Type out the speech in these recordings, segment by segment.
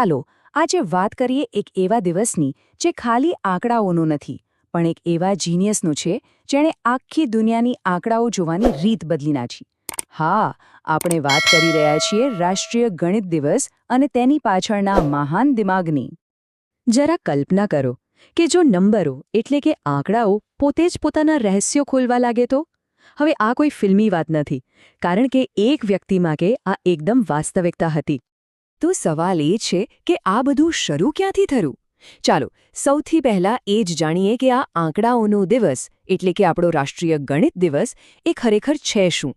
ચાલો, આજે વાત કરીએ એક એવા દિવસની જે ખાલી આંકડાઓનો નથી, પણ એક એવા જીનિયસનું છે, જેણે આખી દુનિયાની આંકડાઓ જોવાની રીત બદલી નાખી. હા, આપણે વાત કરી રહ્યા છીએ રાષ્ટ્રીય ગણિત દિવસ અને તેની પાછળના મહાન દિમાગની. જરા કલ્પના કરો કે જો નંબરો એટલે કે આંકડાઓ પોતે જ પોતાના રહસ્યો ખોલવા લાગે તો? હવે આ કોઈ ફિલ્મી વાત નથી, કારણ કે એક વ્યક્તિ માટે આ એકદમ વાસ્તવિકતા હતી. તો સવાલ એ છે કે આ બધું શરૂ ક્યાંથી થયું? ચાલો, સૌથી પહેલા એ જ જાણીએ કે આ આંકડાઓનો દિવસ, એટલે કે આપણો રાષ્ટ્રીય ગણિત દિવસ, એ ખરેખર છે શું?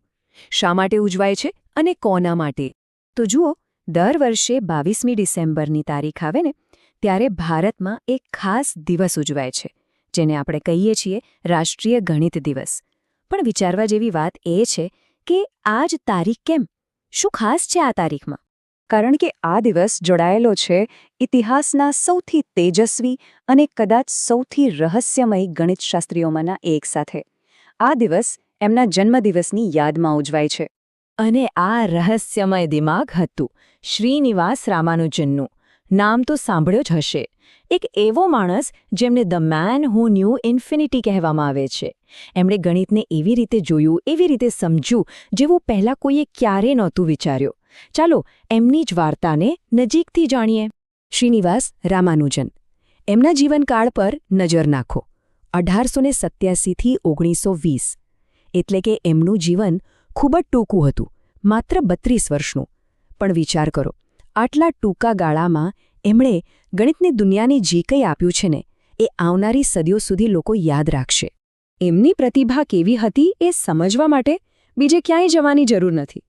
શા માટે ઉજવાય છે અને કોના માટે? તો જુઓ, દર વર્ષે બાવીસમી ડિસેમ્બરની તારીખ આવે ને, ત્યારે ભારતમાં એક ખાસ દિવસ ઉજવાય છે, જેને આપણે કહીએ છીએ રાષ્ટ્રીય ગણિત દિવસ. પણ વિચારવા જેવી વાત એ છે કે આ જ તારીખ કેમ? શું ખાસ છે આ તારીખમાં? કારણ કે આ દિવસ જોડાયેલો છે ઇતિહાસના સૌથી તેજસ્વી અને કદાચ સૌથી રહસ્યમય ગણિતશાસ્ત્રીઓમાંના એક સાથે. આ દિવસ એમના જન્મદિવસની યાદમાં ઉજવાય છે. અને આ રહસ્યમય દિમાગ હતું શ્રીનિવાસ રામાનુજનનું. નામ તો સાંભળ્યો જ હશે. એક એવો માણસ જેમને the man who knew infinity કહેવામાં આવે છે. એમણે ગણિતને એવી રીતે જોયું, એવી રીતે સમજ્યું, જેવું પહેલાં કોઈએ ક્યારેય નહોતું વિચાર્યું. ચાલો એમની જ વાર્તાને નજીકથી જાણીએ. શ્રીનિવાસ રામાનુજન, એમના જીવનકાળ પર નજર નાખો. અઢારસો ને સત્યાસીથી ઓગણીસો વીસ, એટલે કે એમનું જીવન ખૂબ જ ટૂંકું હતું, માત્ર બત્રીસ વર્ષનું. પણ વિચાર કરો, આટલા ટૂંકા ગાળામાં એમણે ગણિતની દુનિયાને જે કંઈ આપ્યું છે ને, એ આવનારી સદીઓ સુધી લોકો યાદ રાખશે. એમની પ્રતિભા કેવી હતી એ સમજવા માટે બીજે ક્યાંય જવાની જરૂર નથી.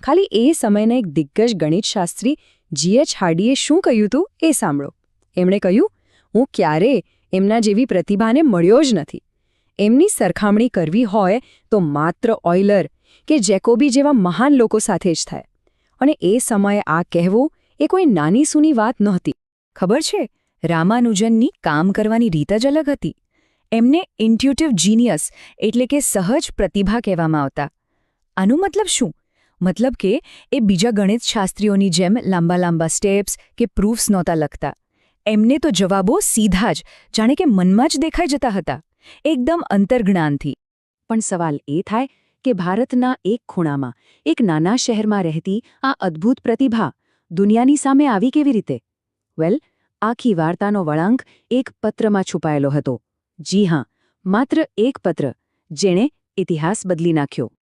ખાલી એ સમયના એક દિગ્ગજ ગણિતશાસ્ત્રી જીએચ હાર્ડીએ શું કહ્યું હતું એ સાંભળો. એમણે કહ્યું, હું ક્યારે એમના જેવી પ્રતિભાને મળ્યો જ નથી. એમની સરખામણી કરવી હોય તો માત્ર ઓઇલર કે જેકોબી જેવા મહાન લોકો સાથે જ થાય. અને એ સમયે આ કહેવું એ કોઈ નાની સૂની વાત નહોતી. ખબર છે, રામાનુજનની કામ કરવાની રીત જ અલગ હતી. એમને ઇન્ટ્યુટિવ જીનિયસ એટલે કે સહજ પ્રતિભા કહેવામાં આવતા. આનું મતલબ શું? મતલબ કે એ બીજા ગણિતશાસ્ત્રીઓની જેમ લાંબા લાંબા સ્ટેપ્સ કે પ્રૂફ્સ નહોતા લખતા. એમને તો જવાબો સીધા જ, જાણે કે મનમાં જ દેખાઈ જતા હતા. એકદમ અંતર્જ્ઞાનથી. પણ સવાલ એ થાય કે ભારતના એક ખૂણામાં, એક નાના શહેરમાં રહેતી આ અદ્ભુત પ્રતિભા દુનિયાની સામે આવી કેવી રીતે? વેલ, આખી વાર્તાનો વળાંક એક પત્રમાં છુપાયેલો હતો. જી હા, માત્ર એક પત્ર, જેણે ઇતિહાસ બદલી નાખ્યો.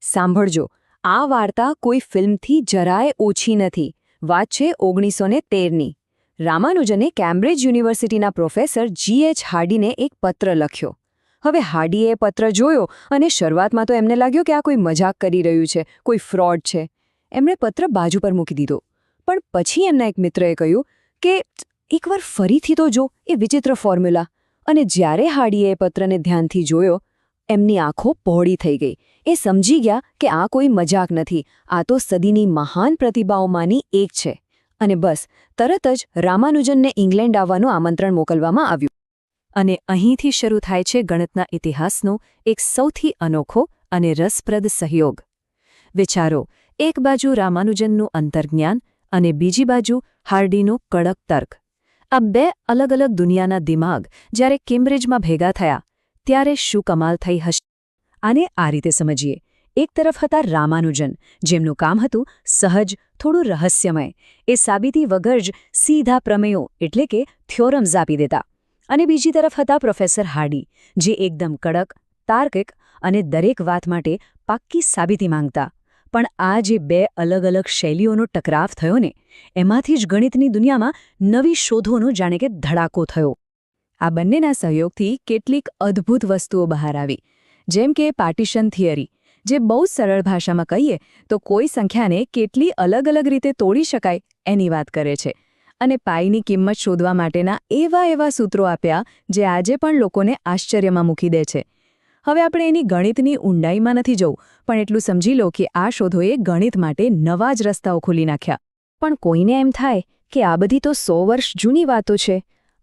સાંભળજો આ વાર્તા કોઈ ફિલ્મથી જરાય ઓછી નથી. વાત છે ઓગણીસો તેરની. રામાનુજને કેમ્બ્રિજ યુનિવર્સિટીના પ્રોફેસર જી એચ હાર્ડીને એક પત્ર લખ્યો. હવે હાર્ડીએ પત્ર જોયો અને શરૂઆતમાં તો એમને લાગ્યો કે આ કોઈ મજાક કરી રહ્યું છે, કોઈ ફ્રોડ છે. એમણે પત્ર બાજુ પર મૂકી દીધો. પણ પછી એમના એક મિત્રએ કહ્યું કે, એકવાર ફરીથી તો જો, એ વિચિત્ર ફોર્મ્યુલા. અને જ્યારે હાર્ડીએ એ પત્રને ધ્યાનથી જોયો એમની આંખો પહોળી થઈ ગઈ. એ સમજી ગયા કે આ કોઈ મજાક નથી. આ તો સદીની મહાન પ્રતિભાઓમાંની એક છે. અને બસ, તરત જ રામાનુજનને ઇંગ્લેન્ડ આવવાનું આમંત્રણ મોકલવામાં આવ્યું. અને અહીંથી શરૂ થાય છે ગણિતના ઇતિહાસનો એક સૌથી અનોખો અને રસપ્રદ સહયોગ. વિચારો, એક બાજુ રામાનુજનનું અંતર્જ્ઞાન અને બીજી બાજુ હાર્ડીનું કડક તર્ક. આ બે અલગ અલગ દુનિયાના દિમાગ જ્યારે કેમ્બ્રિજમાં ભેગા થયા ત્યારે શું કમાલ થઈ હશે? આને આ રીતે સમજીએ. એક તરફ હતા રામાનુજન, જેમનું કામ હતું સહજ, થોડું રહસ્યમય. એ સાબિતી વગર જ સીધા પ્રમેયો, એટલે કે થ્યોરમ્સ આપી દેતા. અને બીજી તરફ હતા પ્રોફેસર હાર્ડી, જે એકદમ કડક, તાર્કિક અને દરેક વાત માટે પાક્કી સાબિતી માંગતા. પણ આ જે બે અલગ અલગ શૈલીઓનો ટકરાવ થયો ને એમાંથી જ ગણિતની દુનિયામાં નવી શોધોનો જાણે કે ધડાકો થયો. આ બંનેના સહયોગથી કેટલીક અદ્ભુત વસ્તુઓ બહાર આવી. જેમ કે પાર્ટીશન થિયરી, જે બહુ સરળ ભાષામાં કહીએ તો કોઈ સંખ્યાને કેટલી અલગ અલગ રીતે તોડી શકાય એની વાત કરે છે. અને પાઈની કિંમત શોધવા માટેના એવા એવા સૂત્રો આપ્યા જે આજે પણ લોકોને આશ્ચર્યમાં મૂકી દે છે. હવે આપણે એની ગણિતની ઊંડાઈમાં નથી જવું, પણ એટલું સમજી લો કે આ શોધોએ ગણિત માટે નવા જ રસ્તાઓ ખોલી નાખ્યા. પણ કોઈને એમ થાય કે આ બધી તો સો વર્ષ જૂની વાતો છે?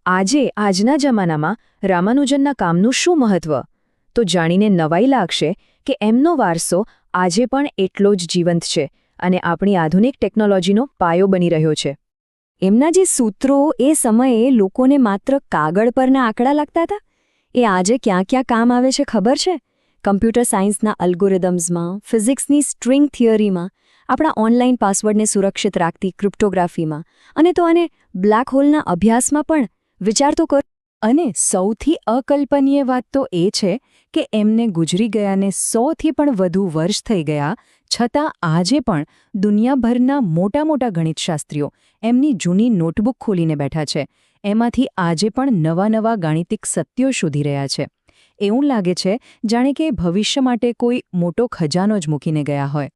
આજે, આજના જમાનામાં, રામાનુજનના કામનું શું મહત્વ? તો જાણીને નવાઈ લાગશે કે એમનો વારસો આજે પણ એટલો જ જીવંત છે અને આપણી આધુનિક ટેકનોલોજીનો પાયો બની રહ્યો છે. એમના જે સૂત્રો એ સમયે લોકોને માત્ર કાગળ પરના આંકડા લાગતા હતા? એ આજે ક્યાં ક્યાં કામ આવે છે ખબર છે? કમ્પ્યુટર સાયન્સના અલ્ગોરિધમ્સમાં, ફિઝિક્સની સ્ટ્રિંગ થિયરીમાં, આપણા ઓનલાઈન પાસવર્ડને સુરક્ષિત રાખતી ક્રિપ્ટોગ્રાફીમાં અને તો આને બ્લેક હોલના અભ્યાસમાં પણ વિચાર તો કર. અને સૌથી અકલ્પનીય વાત તો એ છે કે એમને ગુજરી ગયાને સોથી પણ વધુ વર્ષ થઈ ગયા, છતાં આજે પણ દુનિયાભરના મોટા મોટા ગણિતશાસ્ત્રીઓ એમની જૂની નોટબુક ખોલીને બેઠા છે. એમાંથી આજે પણ નવા નવા ગાણિતિક સત્યો શોધી રહ્યા છે. એવું લાગે છે જાણે કે ભવિષ્ય માટે કોઈ મોટો ખજાનો જ મૂકીને ગયા હોય.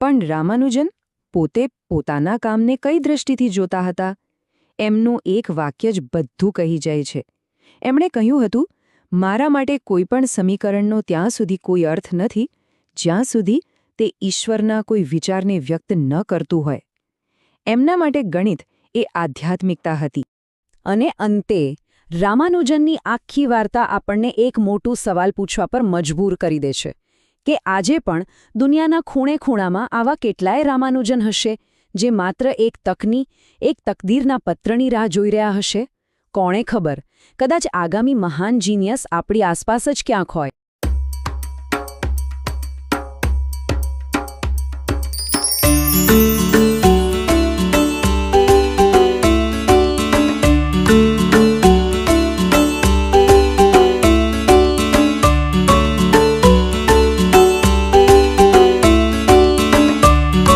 પણ રામાનુજન પોતે પોતાના કામને કઈ દ્રષ્ટિથી જોતા હતા? એમનું એક વાક્ય જ બધું કહી જાય છે. એમણે કહ્યું હતું, મારા માટે કોઈપણ સમીકરણનો ત્યાં સુધી કોઈ અર્થ નથી, જ્યાં સુધી તે ઈશ્વરના કોઈ વિચારને વ્યક્ત ન કરતું હોય. એમના માટે ગણિત એ આધ્યાત્મિકતા હતી. અને અંતે, રામાનુજનની આખી વાર્તા આપણને એક મોટું સવાલ પૂછવા પર મજબૂર કરી દે છે, કે આજે પણ દુનિયાના ખૂણે ખૂણામાં આવા કેટલાય રામાનુજન હશે? જે માત્ર એક તકની, એક તકદીરના પત્રની રાહ જોઈ રહ્યા હશે? કોણે ખબર? કદાચ આગામી મહાન જીનિયસ આપણી આસપાસ જ ક્યાંક હોય.